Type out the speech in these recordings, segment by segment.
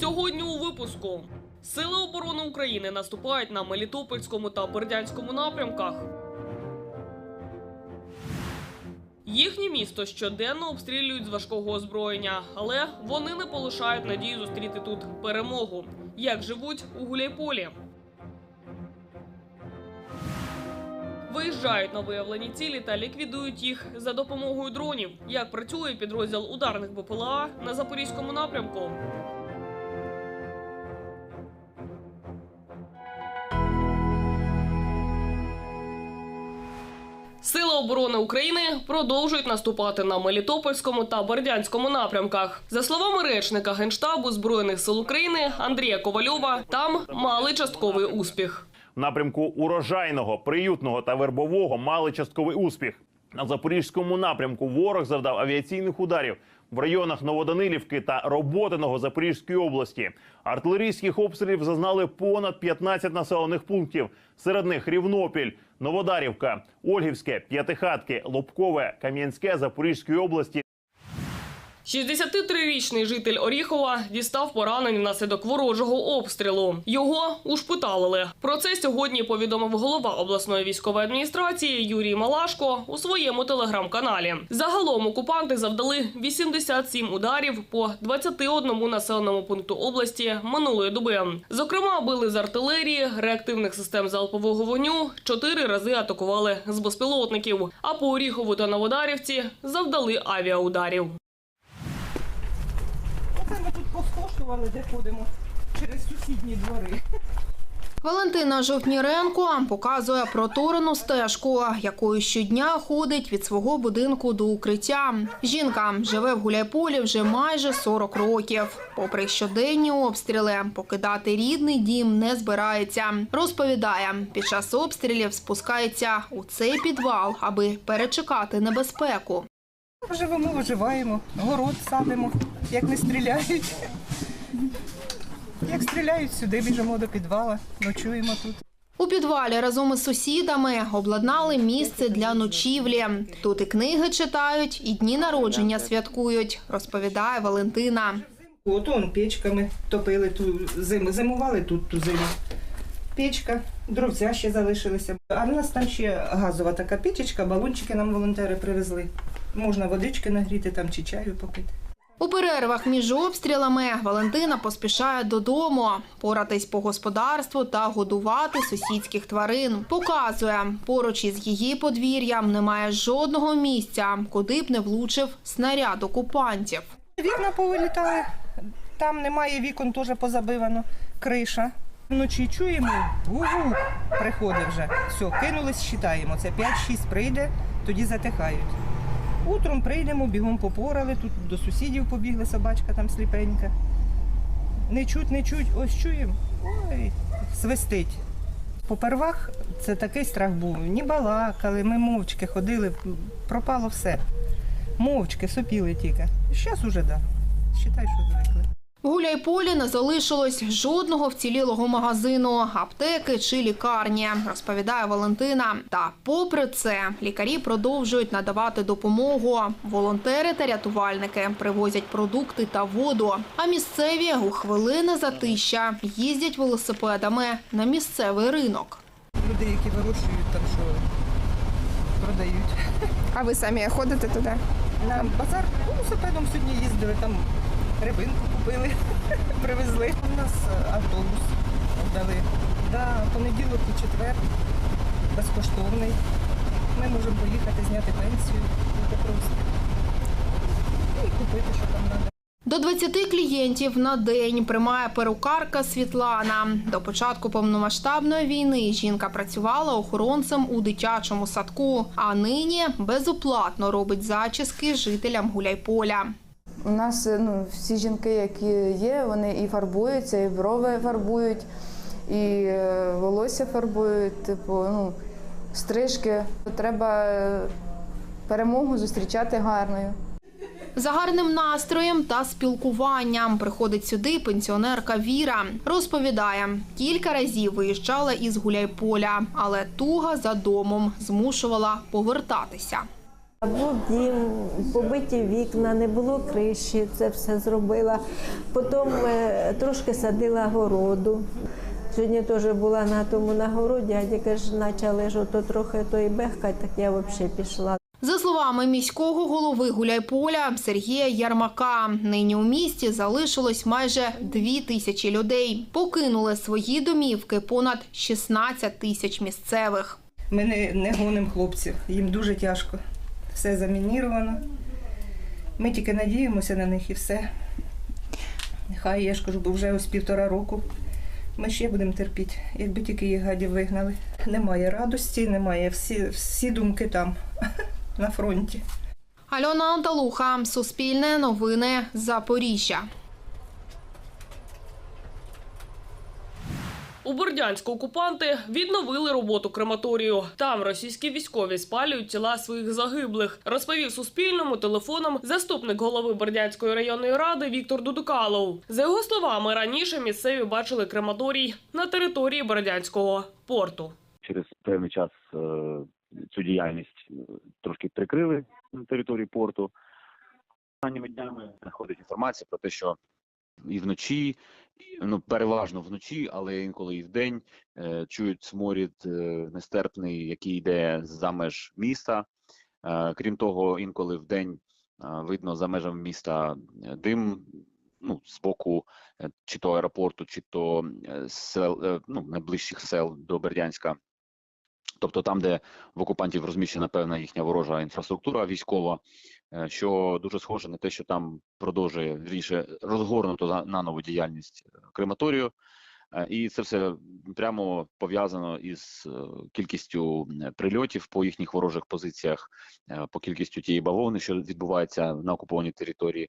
Сьогодні у випуску Сили оборони України наступають на Мелітопольському та Бердянському напрямках. Їхнє місто щоденно обстрілюють з важкого озброєння, але вони не полишають надії зустріти тут перемогу. Як живуть у Гуляйполі? Виїжджають на виявлені цілі та ліквідують їх за допомогою дронів. Як працює підрозділ ударних БПЛА на запорізькому напрямку? Оборони України продовжують наступати на Мелітопольському та Бердянському напрямках. За словами речника генштабу збройних сил України Андрія Ковальова, там мали частковий успіх. В напрямку урожайного, приютного та вербового мали частковий успіх. На запорізькому напрямку ворог завдав авіаційних ударів в районах Новоданилівки та Роботиного Запорізької області. Артилерійських обстрілів зазнали понад 15 населених пунктів. Серед них Рівнопіль, Новодарівка, Ольгівське, П'ятихатки, Лобкове, Кам'янське Запорізької області 63-річний житель Оріхова дістав поранень внаслідок ворожого обстрілу. Його ушпиталили. Про це сьогодні повідомив голова обласної військової адміністрації Юрій Малашко у своєму телеграм-каналі. Загалом окупанти завдали 87 ударів по 21 населеному пункту області минулої доби. Зокрема, били з артилерії, реактивних систем залпового вогню, чотири рази атакували з безпілотників. А по Оріхову та Новодарівці завдали авіаударів. Оце ми тут поскошували, де ходимо через сусідні двори. Валентина Жовтніренко показує проторену стежку, якою щодня ходить від свого будинку до укриття. Жінка живе в Гуляйполі вже майже 40 років. Попри щоденні обстріли, покидати рідний дім не збирається. Розповідає, під час обстрілів спускається у цей підвал, аби перечекати небезпеку. Живемо, виживаємо, город садимо, як не стріляють. Як стріляють сюди, біжимо до підвала, ночуємо тут. У підвалі разом із сусідами обладнали місце для ночівлі. Тут і книги читають, і дні народження святкують, розповідає Валентина. От он печками топили ту зиму, зимували тут ту зиму. Печка, дровця ще залишилися. А в нас там ще газова така печечка, балончики нам волонтери привезли. Можна водички нагріти там чи чаю попити. У перервах між обстрілами Валентина поспішає додому, поратись по господарству та годувати сусідських тварин. Показує, поруч із її подвір'ям немає жодного місця, куди б не влучив снаряд окупантів. Вікна повилітали, там немає вікон, теж позабивано, криша. Вночі чуємо, гу-гу, приходить вже. Все, кинулись, считаємо. Це 5-6 прийде, тоді затихають. Утром прийдемо, бігом попорали, тут до сусідів побігли, собачка там сліпенька. Не чуть, не чуть, ось чуємо. Ой, свистить. Попервах це такий страх був. Ні балакали, ми мовчки ходили, пропало все. Мовчки, сопіли тільки. Зараз уже так. Да. Считай, що звикли. В Гуляйполі не залишилось жодного вцілілого магазину, аптеки чи лікарні, розповідає Валентина. Та попри це, лікарі продовжують надавати допомогу. Волонтери та рятувальники привозять продукти та воду. А місцеві у хвилини затища їздять велосипедами на місцевий ринок. Люди, які вирощують там, що продають. А ви самі ходите туди? На базар велосипедом сьогодні їздили, там рибинку купили, привезли. У нас е, автобус дали. Да, понеділок і четвер безкоштовний. Ми можемо поїхати зняти пенсію у Петровську. Ну, І купити, що там треба. До 20 клієнтів на день приймає перукарка Світлана. До початку повномасштабної війни жінка працювала охоронцем у дитячому садку, а нині безоплатно робить зачіски жителям Гуляйполя. У нас е, ну, всі жінки, які є, вони і фарбуються, і брови фарбують, і е, волосся фарбують, типу, ну, стрижки. Треба е, перемогу зустрічати гарною. За гарним настроєм та спілкуванням приходить сюди пенсіонерка Віра. Розповідає, кілька разів виїжджала із Гуляйполя, але туга за домом змушувала повертатися. Був дім, побиті вікна, не було криші, це все зробила. Потім е, трошки садила городу. Сьогодні теж була на тому на городі, а тільки ж почали ж ото трохи той бехкать, так я взагалі пішла. За словами міського голови Гуляйполя Сергія Ярмака, нині у місті залишилось майже дві тисячі людей. Покинули свої домівки понад 16 тисяч місцевих. Ми не, не гонимо хлопців, їм дуже тяжко. Все замініровано. Ми тільки надіємося на них і все. Нехай я ж кажу, бо вже ось півтора року. Ми ще будемо терпіти, якби тільки їх гадів вигнали. Немає радості, немає всі, всі думки там, на фронті. Альона Анталуха, Суспільне новини, Запоріжжя. У Бердянську окупанти відновили роботу крематорію. Там російські військові спалюють тіла своїх загиблих, розповів Суспільному телефоном заступник голови Бердянської районної ради Віктор Дудукалов. За його словами, раніше місцеві бачили крематорій на території Бердянського порту. через певний час е, цю діяльність е, трошки прикрили на території порту. Останніми днями знаходить інформація про те, що і вночі, ну переважно вночі, але інколи і вдень е, чують сморід е, нестерпний, який йде за меж міста. Е, крім того, інколи вдень е, видно за межами міста е, дим. Ну, з боку е, чи то аеропорту, чи то сел, ну, найближчих сел до Бердянська. Тобто там, де в окупантів розміщена певна їхня ворожа інфраструктура військова, е, що дуже схоже на те, що там продовжує вірніше розгорнуто на- наново діяльність е, крематорію. Е, І це все прямо пов'язано із кількістю прильотів по їхніх ворожих позиціях, по кількістю тієї бавовни, що відбувається на окупованій території.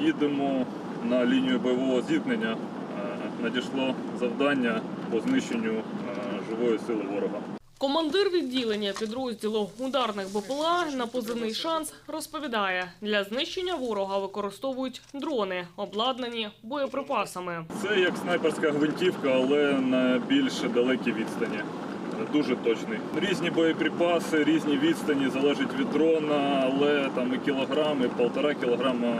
Їдемо на лінію бойового зіткнення. Надійшло завдання по знищенню живої сили ворога. Командир відділення підрозділу ударних БПЛА на позивний шанс розповідає, для знищення ворога використовують дрони, обладнані боєприпасами. Це як снайперська гвинтівка, але на більш далекій відстані. Дуже точний. Різні боєприпаси, різні відстані залежить від дрона, але там і кілограм, і полтора кілограма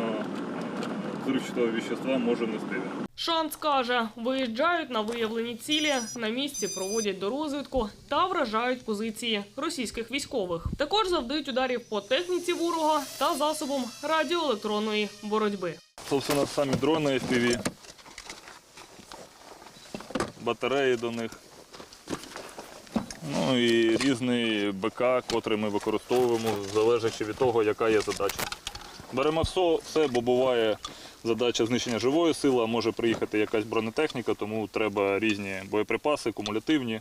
взривчатого вещества може нести. Шанс каже, виїжджають на виявлені цілі, на місці проводять дорозвідку та вражають позиції російських військових. Також завдають ударів по техніці ворога та засобам радіоелектронної боротьби. Собственно, самі дрони FPV, батареї до них. Ну і різний БК, котрий ми використовуємо, залежачи від того, яка є задача. Беремо все, все, бо буває задача знищення живої сили, а може приїхати якась бронетехніка, тому треба різні боєприпаси, кумулятивні,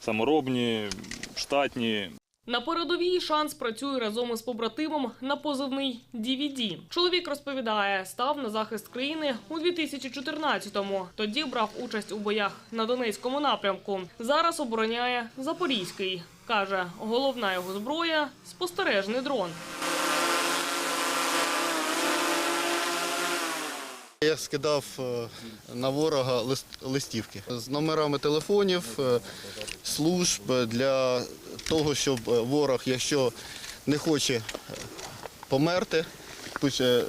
саморобні, штатні, На передовій шанс працює разом із побратимом на позивний DVD. Чоловік розповідає, став на захист країни у 2014-му. Тоді брав участь у боях на Донецькому напрямку. Зараз обороняє Запорізький. Каже, головна його зброя спостережний дрон. Я скидав е, на ворога листівки. З номерами телефонів, е, служб для того, щоб е, ворог, якщо не хоче померти, пусть е,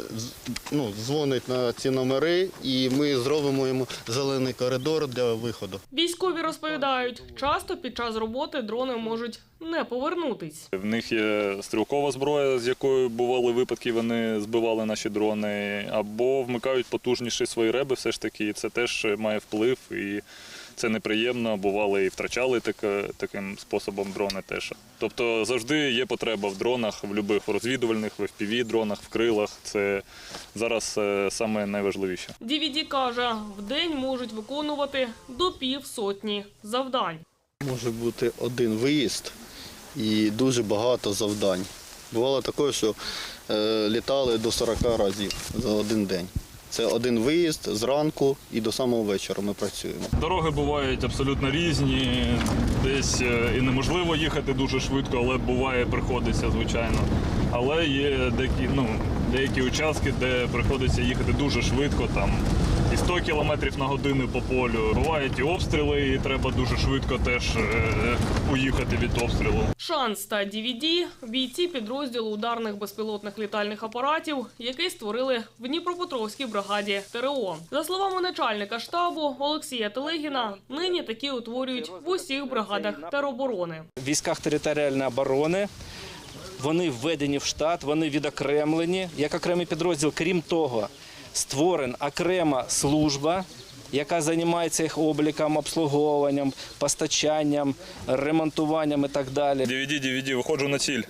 ну, дзвонить на ці номери, і ми зробимо йому зелений коридор для виходу. Військові розповідають, часто під час роботи дрони можуть не повернутись. В них є стрілкова зброя, з якою бували випадки, вони збивали наші дрони, або вмикають потужніші свої реби, все ж таки, і це теж має вплив, і це неприємно. Бували і втрачали таке, таким способом дрони теж. Тобто завжди є потреба в дронах, в будь-яких розвідувальних, в fpv дронах, в крилах. Це зараз е, саме найважливіше. DVD каже, в день можуть виконувати до півсотні завдань. Може бути один виїзд і дуже багато завдань. Бувало таке, що е, літали до 40 разів за один день. Це один виїзд зранку і до самого вечора ми працюємо. Дороги бувають абсолютно різні. Десь е, і неможливо їхати дуже швидко, але буває, приходиться, звичайно. Але є деякі, ну, деякі участки, де приходиться їхати дуже швидко, там і 100 км на годину по полю. Бувають і обстріли, і треба дуже швидко теж е, уїхати від обстрілу. Шанс та DVD – бійці підрозділу ударних безпілотних літальних апаратів, який створили в Дніпропетровській бригаді ТРО. За словами начальника штабу Олексія Телегіна, нині такі утворюють в усіх бригадах тероборони. В військах територіальної оборони. Вони введені в штат, вони відокремлені як окремий підрозділ. Крім того, створена окрема служба, яка займається їх обліком, обслуговуванням, постачанням, ремонтуванням і так далі. DVD, DVD, виходжу на ціль.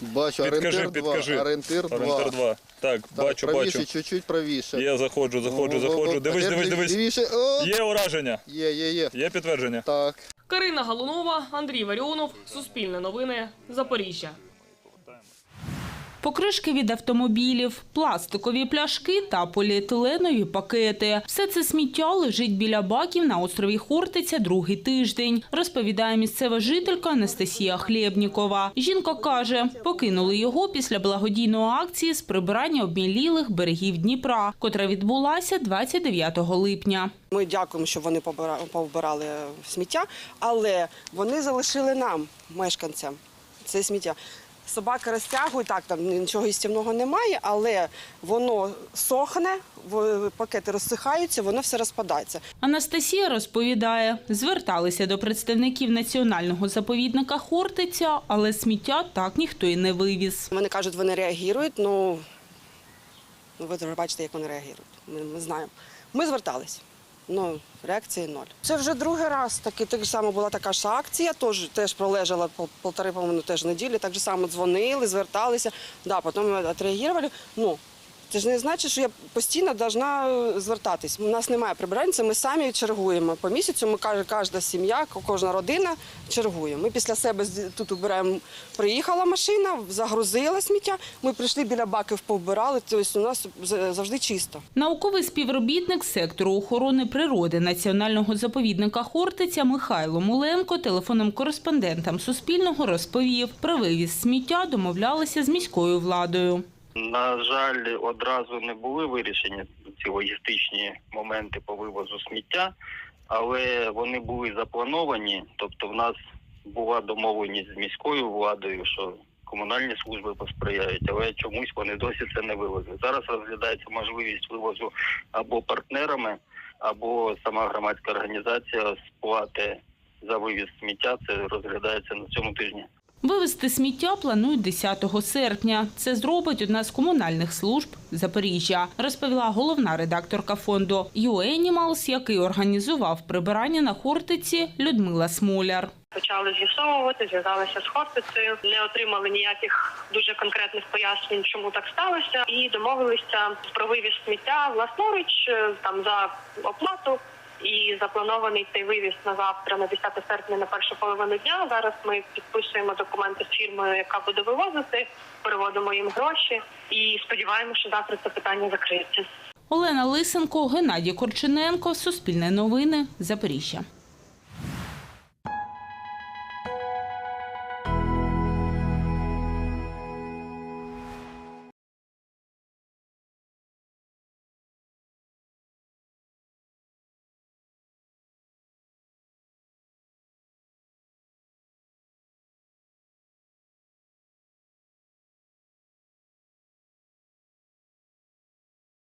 Бачу, Підкажи, орієнтир 2. Орієнтир 2. Орієнтир 2. Так, Так, бачу, правіше, бачу. чуть-чуть правіше. Я заходжу, заходжу, заходжу. Дивись, дивись, дивись. Лівіше. О, Є ураження. Є, є, є. Є підтвердження. Так. Карина Галунова, Андрій Варіонов, Суспільне новини, Запоріжжя. Покришки від автомобілів, пластикові пляшки та поліетиленові пакети. Все це сміття лежить біля баків на острові Хортиця другий тиждень, розповідає місцева жителька Анастасія Хлєбнікова. Жінка каже, покинули його після благодійної акції з прибирання обмілілих берегів Дніпра, котра відбулася 29 липня. Ми дякуємо, що вони повбирали сміття, але вони залишили нам, мешканцям, це сміття. Собаки розтягують, так там нічого істівного немає, але воно сохне, пакети розсихаються, воно все розпадається. Анастасія розповідає, зверталися до представників національного заповідника Хортиця, але сміття так ніхто і не вивіз. Вони кажуть, вони реагують. Ну ви вже бачите, як вони реагують. Ми, ми знаємо. Ми звертались. Ну, реакції ноль. Це вже другий раз. Таки так само була така ж акція, теж, теж пролежала пол- полтори по-моєму, теж неділі. Так же само дзвонили, зверталися. Да, потім відреагували. Ну, це ж не значить, що я постійно повинна е, звертатись. У нас немає прибиранця, ми самі чергуємо. По місяцю ми кожна сім'я, кожна родина чергує. Ми після себе тут убираємо. Приїхала машина, загрузила сміття. Ми прийшли біля баків, повбирали. Тобто у нас завжди чисто. Науковий співробітник сектору охорони природи Національного заповідника Хортиця Михайло Муленко телефонним кореспондентам Суспільного розповів, про вивіз сміття домовлялися з міською владою. На жаль, одразу не були вирішені ці логістичні моменти по вивозу сміття, але вони були заплановані. Тобто, в нас була домовленість з міською владою, що комунальні служби посприяють, але чомусь вони досі це не вивезли. Зараз розглядається можливість вивозу або партнерами, або сама громадська організація сплати за вивіз сміття. Це розглядається на цьому тижні. Вивезти сміття планують 10 серпня. Це зробить одна з комунальних служб Запоріжжя, розповіла головна редакторка фонду «UAnimals», який організував прибирання на Хортиці Людмила Смоляр. Почали з'ясовувати, зв'язалися з Хортицею, не отримали ніяких дуже конкретних пояснень, чому так сталося, і домовилися про вивіз сміття власноруч е, там за оплату. І запланований цей вивіз на завтра, на 10 серпня, на першу половину дня. Зараз ми підписуємо документи з фірмою, яка буде вивозити, переводимо їм гроші і сподіваємося, що завтра це питання закриється. Олена Лисенко, Геннадій Корчененко, Суспільне новини, Запоріжжя.